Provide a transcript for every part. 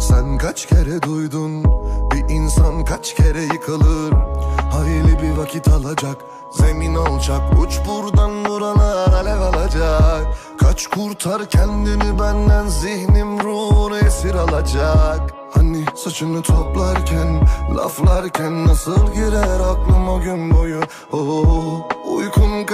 Sen kaç kere duydun? Bir insan kaç kere yıkılır? Hayli bir vakit alacak Zemin alacak. Uç buradan buralar alev alacak. Kaç kurtar kendini benden Zihnim ruhunu esir alacak. Hani saçını toplarken Laflarken nasıl girer aklım o gün boyu? Oh, Uykum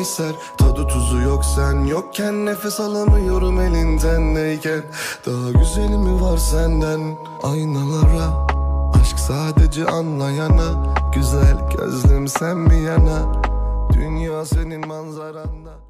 iser Tadı tuzu yok sen yokken Nefes alamıyorum elinden. Neyken Daha güzeli mi var senden? Aynalara Aşk sadece anlayana. Güzel gözlüm sen bir yana? Dünya senin manzaranda